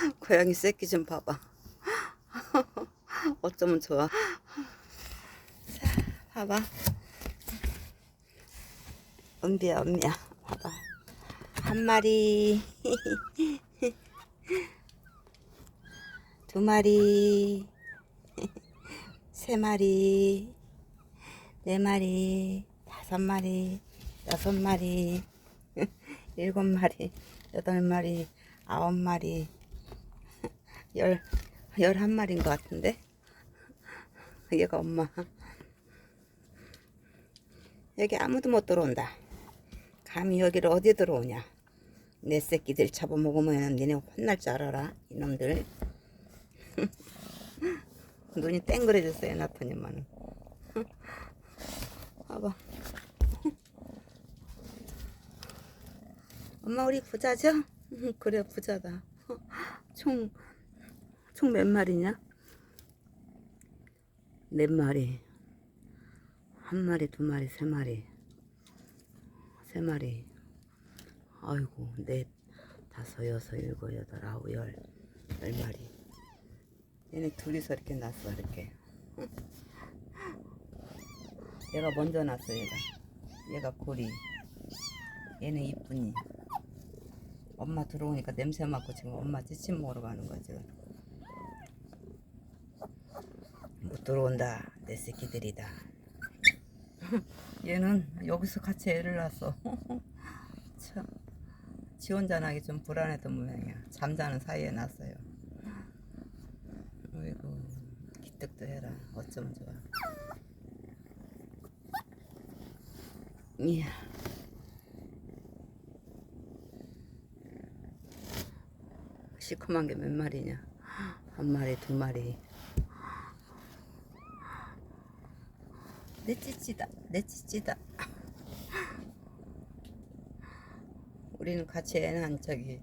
고양이 새끼 좀 봐봐. 어쩌면 좋아. 자, 봐봐. 은비야, 은비야. 봐봐. 한 마리. 두 마리. 세 마리. 네 마리. 다섯 마리. 여섯 마리. 일곱 마리. 여덟 마리. 아홉 마리. 열, 열한 마리인 것 같은데? 얘가 엄마. 여기 아무도 못 들어온다. 감히 여기를 어디 들어오냐. 내 새끼들 잡아먹으면 니네 혼날 줄 알아라. 이놈들. 눈이 땡그레졌어요, 나타님만은. 봐봐. 엄마, 우리 부자죠? 그래, 부자다. 총, 총 몇 마리냐? 네 마리. 한 마리, 두 마리, 세 마리. 세 마리. 아이고, 넷, 다섯, 여섯, 일곱, 여덟, 아홉, 열. 열 마리. 얘네 둘이서 이렇게 났어, 이렇게. 얘가 먼저 났어, 얘가. 얘가 고리. 얘는 이쁜이. 엄마 들어오니까 냄새 맡고 지금 엄마 찌침 먹으러 가는 거야, 지금. 못 들어온다. 내 새끼들이다. 얘는 여기서 같이 애를 낳았어. 참. 지 혼자 나기 좀 불안했던 모양이야. 잠자는 사이에 낳았어요. 어이구, 기특도 해라. 어쩌면 좋아. 이야. 시커먼 게 몇 마리냐? 한 마리, 두 마리. 내 찌찌다, 내 찌찌다. 우리는 같이 애 낳은 저기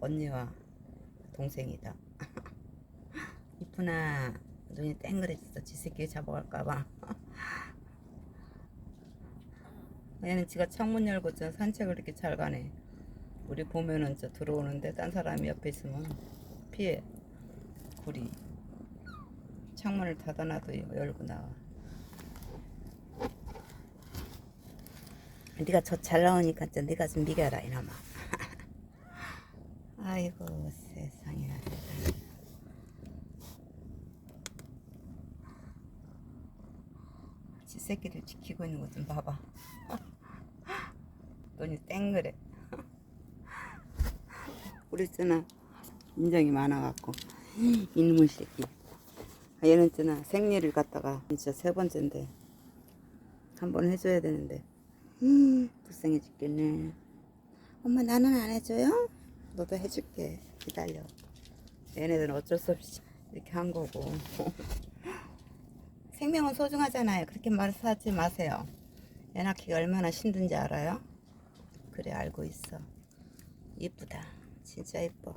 언니와 동생이다. 이쁘나 눈이 땡그레졌어. 지 새끼 잡아갈까봐. 얘는 지가 창문 열고 저 산책을 이렇게 잘 가네. 우리 보면은 저 들어오는데 딴 사람이 옆에 있으면 피해. 구리. 창문을 닫아놔도 열고 나와. 네가 저 잘 나오니까 저 네가 좀 미겨라 이놈아. 아이고 세상에. 지 새끼를 지키고 있는 것좀 봐봐. 눈이 땡그래. 우리 쓰나 인정이 많아갖고 이놈의 새끼. 아, 얘는 쓰나 생리를 갖다가 진짜 세 번째인데 한 번 해줘야 되는데 음, 불쌍해 죽겠네. 엄마 나는 안 해줘요? 너도 해줄게. 기다려. 얘네들은 어쩔 수 없이 이렇게 한 거고. 생명은 소중하잖아요. 그렇게 말하지 마세요. 애 낳기가 얼마나 힘든지 알아요? 그래 알고 있어. 이쁘다. 진짜 이뻐.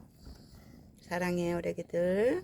사랑해 우리 애기들.